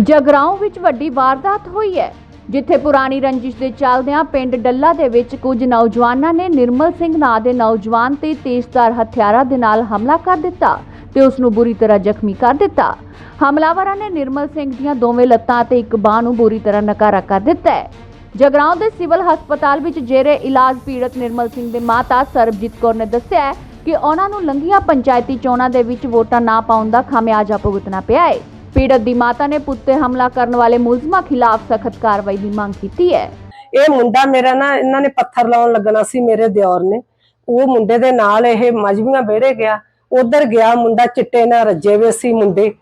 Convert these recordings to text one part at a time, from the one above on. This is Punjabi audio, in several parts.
ਜਗਰਾਉਂ ਵਿੱਚ ਵੱਡੀ ਵਾਰਦਾਤ ਹੋਈ ਹੈ, ਜਿੱਥੇ ਪੁਰਾਣੀ ਰੰਜਿਸ਼ ਦੇ ਚੱਲਦਿਆਂ ਪਿੰਡ ਡੱਲਾ ਦੇ ਵਿੱਚ ਕੁਝ ਨੌਜਵਾਨਾਂ ਨੇ ਨਿਰਮਲ ਸਿੰਘ ਨਾਂ ਦੇ ਨੌਜਵਾਨ ਤੇ ਤੇਜ਼ਧਾਰ ਹਥਿਆਰਾਂ ਦੇ ਨਾਲ ਹਮਲਾ ਕਰ ਦਿੱਤਾ ਤੇ ਉਸ ਨੂੰ ਬੁਰੀ ਤਰ੍ਹਾਂ ਜ਼ਖਮੀ ਕਰ ਦਿੱਤਾ। ਹਮਲਾਵਰਾਂ ਨੇ ਨਿਰਮਲ ਸਿੰਘ ਦੀਆਂ ਦੋਵੇਂ ਲੱਤਾਂ ਅਤੇ ਇੱਕ ਬਾਹ ਨੂੰ ਬੁਰੀ ਤਰ੍ਹਾਂ ਨਕਾਰਾ ਕਰ ਦਿੱਤਾ ਹੈ। ਜਗਰਾਉਂ ਦੇ ਸਿਵਲ ਹਸਪਤਾਲ ਵਿੱਚ ਜੇਰੇ ਇਲਾਜ ਪੀੜਤ ਨਿਰਮਲ ਸਿੰਘ ਦੇ ਮਾਤਾ ਸਰਬਜੀਤ ਕੌਰ ਨੇ ਦੱਸਿਆ ਹੈ ਕਿ ਉਹਨਾਂ ਨੂੰ ਲੰਘੀਆਂ ਪੰਚਾਇਤੀ ਚੋਣਾਂ ਦੇ ਵਿੱਚ ਵੋਟਾਂ ਨਾ ਪਾਉਣ ਦਾ ਖਾਮਿਆਜਾ ਭੁਗਤਣਾ ਪਿਆ ਹੈ। ਪੀੜਤ ਦੀ ਮਾਤਾ ਨੇ ਪੁੱਤ ਤੇ ਹਮਲਾ ਕਰਨ ਵਾਲੇ ਮੁਲਜ਼ਮਾਂ ਖਿਲਾਫ ਸਖਤ ਕਾਰਵਾਈ ਦੀ ਮੰਗ ਕੀਤੀ ਹੈ ਇਹ ਮੁੰਡਾ ਮੇਰਾ ਨਾ ਇਹਨਾਂ ਨੇ ਪੱਥਰ ਲਾਉਣ ਲੱਗਣਾ ਸੀ ਮੇਰੇ ਦਿਓਰ ਨੇ ਉਹ ਮੁੰਡੇ ਦੇ ਨਾਲ ਇਹ ਮਜਬੀਆਂ ਵਿਹੜੇ ਗਿਆ ਉਧਰ ਗਿਆ ਮੁੰਡਾ ਚਿੱਟੇ ਨਾਲ ਰੱਜੇ ਵੇ ਸੀ ਮੁੰਡੇ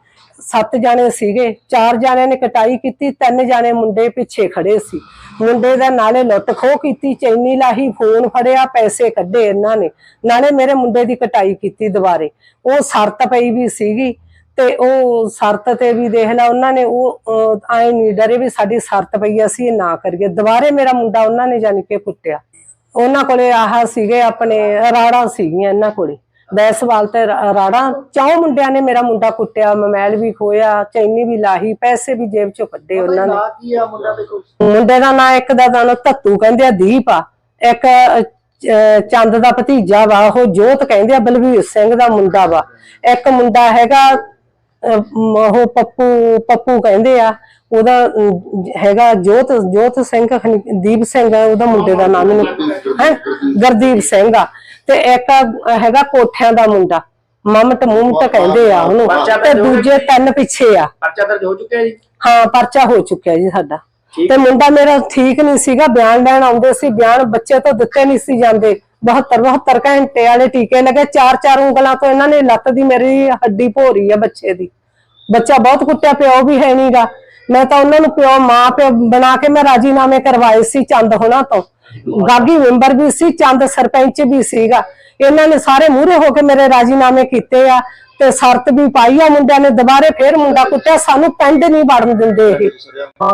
ਸੱਤ ਜਾਣੇ ਸੀਗੇ ਚਾਰ ਜਾਣਿਆਂ ਨੇ ਕਟਾਈ ਕੀਤੀ ਤਿੰਨ ਜਾਣੇ ਮੁੰਡੇ ਪਿੱਛੇ ਖੜੇ ਸੀ ਮੁੰਡੇ ਦਾ ਨਾਲੇ ਲੁੱਟ ਖੋਹ ਕੀਤੀ ਚੈਨੀ ਲਾਹੀ ਫੋਨ ਫੜਿਆ ਪੈਸੇ ਕੱਢੇ ਇਹਨਾਂ ਨੇ ਨਾਲੇ ਮੇਰੇ ਮੁੰਡੇ ਦੀ ਕਟਾਈ ਕੀਤੀ ਦੁਬਾਰੇ ਉਹ ਸ਼ਰਤ ਪਈ ਵੀ ਸੀਗੀ ਤੇ ਉਹ ਸ਼ਰਤ ਤੇ ਵੀ ਦੇਖ ਲਾ ਉਹਨਾਂ ਨੇ ਉਹ ਆਏ ਨਹੀਂ ਡਰੇ ਵੀ ਸਾਡੀ ਸ਼ਰਤ ਪਈ ਅਸੀਂ ਇਹ ਨਾ ਕਰੀਏ। ਦੁਬਾਰੇ ਮੇਰਾ ਮੁੰਡਾ ਉਹਨਾਂ ਨੇ ਜਾਣੀ ਕਿ ਕੁੱਟਿਆ। ਉਹਨਾਂ ਕੋਲੇ ਆਹ ਸੀਗੇ ਆਪਣੇ ਰਾੜਾਂ ਸੀਗੀਆਂ ਇਹਨਾਂ ਕੋਲੇ। ਬੈਸਵਾਲ ਤੇ ਰਾੜਾਂ ਚੌਂ ਮੁੰਡਿਆਂ ਨੇ ਮੇਰਾ ਮੁੰਡਾ ਕੁੱਟਿਆ ਮੋਬਾਈਲ ਵੀ ਖੋਇਆ ਚੈਨੀ ਵੀ ਲਾਹੀ ਪੈਸੇ ਵੀ ਜੇਬ ਚੋਂ ਕੱਢੇ ਉਹਨਾਂ ਨੇ। ਮੁੰਡਾ ਦੇ ਨਾਂ ਇੱਕ ਦਾ ਨਾਂ ਧੱਤੂ ਕਹਿੰਦੇ ਆ ਦੀਪ ਆ। ਇੱਕ ਚੰਦ ਦਾ ਭਤੀਜਾ ਵਾ ਉਹ ਜੋਤ ਕਹਿੰਦੇ ਆ ਬਲਵੀਰ ਸਿੰਘ ਦਾ ਮੁੰਡਾ ਵਾ। ਇੱਕ ਮੁੰਡਾ ਹੈਗਾ ਉਹ ਪੱਪੂ ਪੱਪੂ ਕਹਿੰਦੇ ਆ ਉਹਦਾ ਹੈਗਾ ਜੋਤ ਜੋਤ ਸਿੰਘ ਦੀਪ ਸਿੰਘ ਆ ਉਹਦਾ ਮੁੰਡੇ ਦਾ ਨਾਮ ਮੈਨੂੰ ਹੈ? ਗਰਦੀਪ ਸਿੰਘ ਆ। ਤੇ ਇੱਕ ਹੈਗਾ ਕੋਠਿਆਂ ਦਾ ਮੁੰਡਾ ਮਮਟ ਮੁਮਟ ਕਹਿੰਦੇ ਆ ਉਹਨੂੰ। ਤੇ ਦੂਜੇ ਤਿੰਨ ਪਿੱਛੇ ਆ। ਪਰਚਾ ਦਰਜ ਹੋ ਚੁੱਕਿਆ ਜੀ? ਹਾਂ ਪਰਚਾ ਹੋ ਚੁੱਕਿਆ ਜੀ ਸਾਡਾ। ਤੇ ਮੁੰਡਾ ਮੇਰਾ ਠੀਕ ਨਹੀਂ ਸੀਗਾ, ਬਿਆਨ ਲੈਣ ਆਉਂਦੇ ਸੀ, ਬਿਆਨ ਬੱਚੇ ਤੋਂ ਦਿੱਤੇ ਨਹੀਂ ਸੀ ਜਾਂਦੇ। 72 72 ਘੰਟੇ ਵਾਲੇ ਟੀਕੇ ਲੱਗੇ ਚਾਰ ਚਾਰ ਉਂਗਲਾਂ ਤੋਂ ਇਹਨਾਂ ਨੇ ਲੱਤ ਦੀ ਮੇਰੀ ਹੱਡੀ ਭੋਰੀ ਆ ਬੱਚੇ ਦੀ। ਬੱਚਾ ਬਹੁਤ ਕੁੱਟਿਆ, ਪਿਓ ਵੀ ਹੈ ਨਹੀਂਗਾ ਮੈਂ ਤਾਂ ਉਹਨਾਂ ਨੂੰ ਪਿਓ, ਮਾਂ, ਪਿਓ ਬਣਾ ਕੇ ਮੈਂ ਰਾਜੀਨਾਮੇ ਕਰਵਾਏ ਸੀ ਚੰਦ ਹੋਣਾ ਤੋਂ। ਗਾਗੀ ਮੈਂਬਰ ਵੀ ਸੀ, ਚੰਦ ਸਰਪੰਚ ਵੀ ਸੀਗਾ। ਇਹਨਾਂ ਨੇ ਸਾਰੇ ਮੂਹਰੇ ਹੋ ਕੇ ਮੇਰੇ ਰਾਜੀਨਾਮੇ ਕੀਤੇ ਆ। ਤੇ ਸ਼ਰਤ ਵੀ ਪਾਈ ਆ, ਮੁੰਡਿਆਂ ਨੇ ਦੁਬਾਰੇ ਫੇਰ ਮੁੰਡਾ ਕੁੱਟਿਆ, ਸਾਨੂੰ ਪਿੰਡ ਨਹੀਂ ਵੜਨ ਦਿੰਦੇ ਇਹ।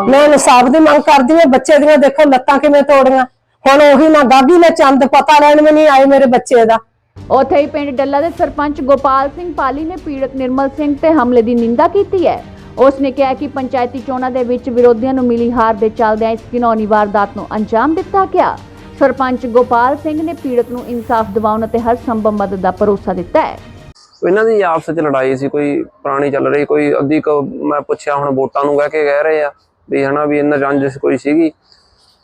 ਮੈਂ ਇਨਸਾਫ ਦੀ ਮੰਗ ਕਰਦੀ ਹਾਂ, ਬੱਚੇ ਦੀਆਂ ਦੇਖੋ ਲੱਤਾਂ ਕਿਵੇਂ ਤੋੜੀਆਂ। ਹੁਣ ਉਹੀ ਨਾ ਗਾਗੀ, ਨੇ ਚੰਦ, ਪਤਾ ਲੈਣ ਵੀ ਨਹੀਂ ਆਏ ਮੇਰੇ ਬੱਚੇ ਦਾ। ਉੱਥੇ ਹੀ ਪਿੰਡ ਡੱਲਾ ਦੇ ਸਰਪੰਚ ਗੋਪਾਲ ਸਿੰਘ ਪਾਲੀ ਨੇ ਪੀੜਤ ਨਿਰਮਲ ਸਿੰਘ ਤੇ ਹਮਲੇ ਦੀ ਨਿੰਦਾ ਕੀਤੀ ਹੈ। ਉਸ ਨੇ ਕਿਹਾ ਕਿ ਪੰਚਾਇਤੀ ਚੋਣਾਂ ਦੇ ਵਿੱਚ ਵਿਰੋਧੀਆਂ ਨੂੰ ਮਿਲੀ ਹਾਰ ਦੇ ਚੱਲਦਿਆਂ ਇਸ ਘਿਨੌਣੀ ਵਾਰਦਾਤ ਨੂੰ ਅੰਜਾਮ ਦਿੱਤਾ ਗਿਆ। ਸਰਪੰਚ ਗੋਪਾਲ ਸਿੰਘ ਨੇ ਪੀੜਤ ਨੂੰ ਇਨਸਾਫ ਦਿਵਾਉਣ ਅਤੇ ਹਰ ਸੰਭਵ ਮਦਦ ਦਾ ਭਰੋਸਾ ਦਿੱਤਾ ਹੈ। ਇਹਨਾਂ ਦੀ ਆਪਸ ਵਿੱਚ ਲੜਾਈ ਸੀ, ਕੋਈ ਪੁਰਾਣੀ ਚੱਲ ਰਹੀ, ਕੋਈ ਅੱਧੀ ਕੁ ਮੈਂ ਪੁੱਛਿਆ ਹੁਣ ਵੋਟਾਂ ਨੂੰ ਕਹਿ ਕੇ ਕਹਿ ਰਹੇ ਆ ਵੀ ਹਨਾ ਵੀ ਇਹਨਾਂ ਰੰਜਿਸ਼ ਕੋਈ ਸੀਗੀ।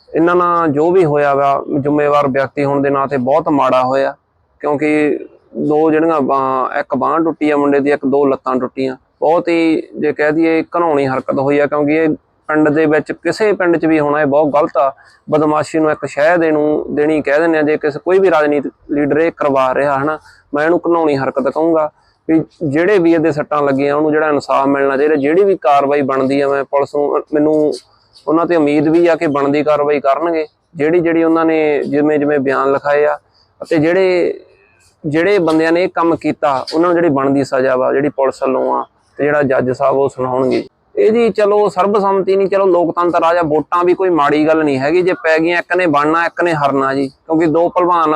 ਇਹਨਾਂ ਨਾਲ ਜੋ ਵੀ ਹੋਇਆ ਵਾ, ਜ਼ਿੰਮੇਵਾਰ ਵਿਅਕਤੀ ਹੋਣ ਦੇ ਨਾਂ ਤੇ ਬਹੁਤ ਮਾੜਾ ਹੋਇਆ, ਕਿਉਂਕਿ ਦੋ ਜਿਹੜੀਆਂ ਬਾਂਹ ਇੱਕ ਬਾਂਹ ਟੁੱਟੀ ਆ ਮੁੰਡੇ ਦੀ, ਇੱਕ ਦੋ ਲੱਤਾਂ ਟੁੱਟੀਆਂ। ਬਹੁਤ ਹੀ ਜੇ ਕਹਿ ਦਈਏ ਘਨਾਉਣੀ ਹਰਕਤ ਹੋਈ ਆ, ਕਿਉਂਕਿ ਇਹ ਪਿੰਡ ਦੇ ਵਿੱਚ, ਕਿਸੇ ਪਿੰਡ 'ਚ ਵੀ ਹੋਣਾ ਇਹ ਬਹੁਤ ਗਲਤ ਆ। ਬਦਮਾਸ਼ੀ ਨੂੰ ਇੱਕ ਸ਼ਹਿ ਦੇ ਨੂੰ ਦੇਣੀ ਕਹਿ ਦਿੰਦੇ ਆ, ਜੇ ਕਿਸੇ, ਕੋਈ ਵੀ ਰਾਜਨੀਤਿਕ ਲੀਡਰ ਇਹ ਕਰਵਾ ਰਿਹਾ, ਹਨਾ, ਮੈਂ ਇਹਨੂੰ ਘਨਾਉਣੀ ਹਰਕਤ ਕਹੂੰਗਾ ਵੀ ਜਿਹੜੇ ਵੀ ਇਹਦੇ ਸੱਟਾਂ ਲੱਗੀਆਂ, ਉਹਨੂੰ ਜਿਹੜਾ ਇਨਸਾਫ ਮਿਲਣਾ ਚਾਹੀਦਾ, ਜਿਹੜੀ ਵੀ ਕਾਰਵਾਈ ਬਣਦੀ ਆ, ਮੈਂ ਪੁਲਿਸ ਨੂੰ, ਮੈਨੂੰ ਉਹਨਾਂ ਤੇ ਉਮੀਦ ਵੀ ਆ ਕਿ ਬਣਦੀ ਕਾਰਵਾਈ ਕਰਨਗੇ। ਜਿਹੜੀ ਜਿਹੜੀ ਉਹਨਾਂ ਨੇ ਜਿਵੇਂ ਜਿਵੇਂ ਬਿਆਨ ਲਿਖਾਏ ਆ, ਅਤੇ ਜਿਹੜੇ ਜਿਹੜੇ ਬੰਦਿਆਂ ਨੇ ਇਹ ਕੰਮ ਕੀਤਾ, ਉਹਨਾਂ ਨੂੰ ਜਿਹੜੀ ਬਣਦੀ ਸਜ਼ਾ ਵਾ, ਜਿਹੜੀ ਪੁਲਿਸ ਵੱਲੋਂ ਆ, ਤੇ ਜਿਹੜਾ ਜੱਜ ਸਾਹਿਬ ਉਹ ਸੁਣਾਉਣਗੇ। ਇਹ ਜੀ ਚਲੋ ਸਰਬਸੰਮਤੀ ਨਹੀਂ ਚਲੋ ਲੋਕਤੰਤਰ ਆ ਜਾਂ ਵੋਟਾਂ ਵੀ ਕੋਈ ਮਾੜੀ ਗੱਲ ਨਹੀਂ ਹੈਗੀ ਜੇ ਪੈ ਗਈਆਂ ਇੱਕ ਨੇ ਬਣਨਾ ਇੱਕ ਨੇ ਹਰਨਾ ਜੀ ਕਿਉਂਕਿ ਦੋ ਭਲਵਾਨ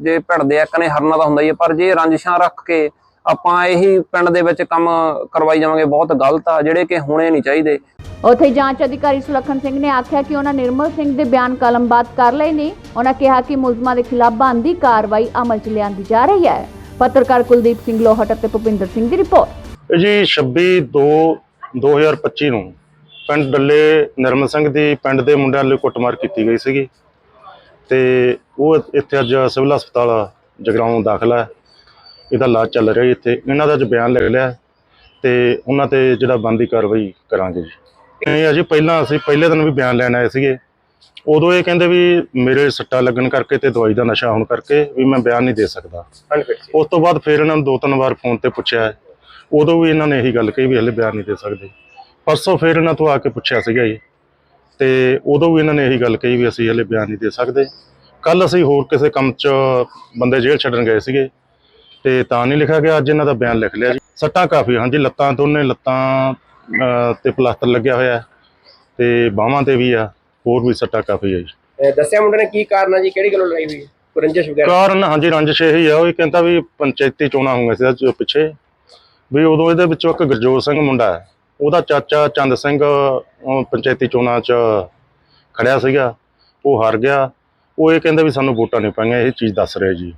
ਜੇ ਭਿੜਦੇ ਇੱਕ ਨੇ ਹਰਨਾ ਤਾਂ ਹੁੰਦਾ ਹੀ ਪਰ ਜੇ ਰੰਜਿਸ਼ਾਂ ਰੱਖ ਕੇ ਆਪਾਂ ਇਹੀ ਪਿੰਡ ਦੇ ਵਿੱਚ ਕੰਮ ਕਰਵਾਈ ਜਾਵਾਂਗੇ ਬਹੁਤ ਗਲਤ ਆ ਜਿਹੜੇ ਕਿ ਹੋਣੇ ਨਹੀਂ ਚਾਹੀਦੇ। ਉੱਥੇ ਜਾਂਚ ਅਧਿਕਾਰੀ ਸੁਲੱਖਣ ਸਿੰਘ ਨੇ ਆਖਿਆ ਕਿ ਉਹਨਾਂ ਨਿਰਮਲ ਸਿੰਘ ਦੇ ਬਿਆਨ ਕਲਮਬਾਦ ਕਰ ਲਏ ਨੇ। ਉਹਨਾਂ ਕਿਹਾ ਕਿ ਮੁਲਜ਼ਮਾਂ ਦੇ ਖਿਲਾਫ ਬਣਦੀ ਕਾਰਵਾਈ ਅਮਲ 'ਚ ਲਿਆਂਦੀ ਜਾ ਰਹੀ ਹੈ। ਪੱਤਰਕਾਰ ਕੁਲਦੀਪ ਸਿੰਘ ਲੋਹਟ ਅਤੇ ਭੁਪਿੰਦਰ ਸਿੰਘ ਦੀ ਰਿਪੋਰਟ। ਜੀ 26 2 2025 ਨੂੰ ਪਿੰਡ ਡੱਲੇ ਨਿਰਮਲ ਸਿੰਘ ਦੀ ਪਿੰਡ ਦੇ ਮੁੰਡਿਆਂ ਲਈ ਕੁੱਟਮਾਰ ਕੀਤੀ ਗਈ ਸੀਗੀ ਤੇ ਉਹ ਇੱਥੇ ਅੱਜ ਸਿਵਲ ਹਸਪਤਾਲ ਜਗਰਾਉਂ ਦਾਖਲ ਹੈ। ਇਹਦਾ ਇਲਾਜ ਚੱਲ ਰਿਹਾ ਜੀ ਇੱਥੇ। ਇਹਨਾਂ ਦਾ ਅੱਜ ਬਿਆਨ ਲਿਖ ਲਿਆ ਤੇ ਉਹਨਾਂ ਤੇ ਜਿਹੜਾ ਬੰਦੀ ਕਾਰਵਾਈ ਕਰਾਂਗੇ ਜੀ। ਇਹ ਅਜੇ ਪਹਿਲਾਂ ਅਸੀਂ ਪਹਿਲੇ ਦਿਨ ਵੀ ਬਿਆਨ ਲੈਣ ਆਏ ਸੀਗੇ। ਉਦੋਂ ਇਹ ਕਹਿੰਦੇ ਵੀ ਮੇਰੇ ਸੱਟਾ ਲੱਗਣ ਕਰਕੇ ਤੇ ਦਵਾਈ ਦਾ ਨਸ਼ਾ ਹੋਣ ਕਰਕੇ ਵੀ ਮੈਂ ਬਿਆਨ ਨਹੀਂ ਦੇ ਸਕਦਾ। ਉਸ ਤੋਂ ਬਾਅਦ ਫਿਰ ਇਹਨਾਂ ਨੂੰ ਦੋ ਤਿੰਨ ਵਾਰ ਫੋਨ ਤੇ ਪੁੱਛਿਆ। ਉਦੋਂ ਵੀ ਇਹਨਾਂ ਨੇ ਇਹੀ ਗੱਲ ਕਹੀ ਵੀ ਹਲੇ ਬਿਆਨ ਨਹੀਂ ਦੇ ਸਕਦੇ। ਪਰਸੋਂ ਫਿਰ ਇਹਨਾਂ ਤੋਂ ਆ ਕੇ ਪੁੱਛਿਆ ਸੀਗਾ ਜੀ। ਤੇ ਉਦੋਂ ਵੀ ਇਹਨਾਂ ਨੇ ਇਹੀ ਗੱਲ ਕਹੀ ਵੀ ਅਸੀਂ ਹਲੇ ਬਿਆਨ ਨਹੀਂ ਦੇ ਸਕਦੇ। ਕੱਲ ਅਸੀਂ ਹੋਰ ਕਿਸੇ ਕੰਮ 'ਚ ਬੰਦੇ ਜੇਲ੍ਹ ਛੱਡਣ ਗਏ ਸੀਗੇ। ਤੇ ਤਾਂ ਨਹੀਂ ਲਿਖਿਆ ਗਿਆ ਅੱਜ ਇਹਨਾਂ ਦਾ ਬਿਆਨ ਲਿਖ ਲਿਆ ਜੀ। ਸੱਟਾਂ ਕਾਫੀ ਹਾਂਜੀ ਲੱਤਾਂ ਦੋਨੇ ਲੱਤਾਂ ਤੇ ਪਲਾਸਟਰ ਲੱਗਿਆ ਹੋਇਆ ਤੇ ਬਾਹਾਂ ਤੇ ਵੀ ਆ ਹੋਰ ਵੀ ਸੱਟਾਂ ਕਾਫੀ ਹੈ ਜੀ। ਦੱਸਿਆ ਮੁੰਡੇ ਨੇ ਕੀ ਕਾਰਨ ਆ ਜੀ ਕਿਹੜੀ ਗੱਲੋਂ ਲੜਾਈ ਹੋਈ ਰੰਜਿਸ਼ ਵਗੈਰਾ? ਕਾਰਨ ਹਾਂਜੀ ਰੰਜਿਸ਼ ਇਹੀ ਆ ਉਹ ਕਹਿੰਦਾ ਵੀ ਪੰਚਾਇਤੀ ਚੋਣਾਂ ਹੋਈਆਂ ਸੀ ਪਿੱਛੇ। ਵੀ ਉਦੋਂ ਇਹਦੇ ਵਿੱਚੋਂ ਇੱਕ ਗੁਰਜੋਤ ਸਿੰਘ ਮੁੰਡਾ ਹੈ, ਉਹਦਾ ਚਾਚਾ ਚੰਦ ਸਿੰਘ ਪੰਚਾਇਤੀ ਚੋਣਾਂ 'ਚ ਖੜਿਆ ਸੀਗਾ, ਉਹ ਹਾਰ ਗਿਆ। ਉਹ ਇਹ ਕਹਿੰਦੇ ਵੀ ਸਾਨੂੰ ਵੋਟਾਂ ਨਹੀਂ ਪਾਈਆਂ, ਇਹ ਚੀਜ਼ ਦੱਸ ਰਿਹਾ ਜੀ।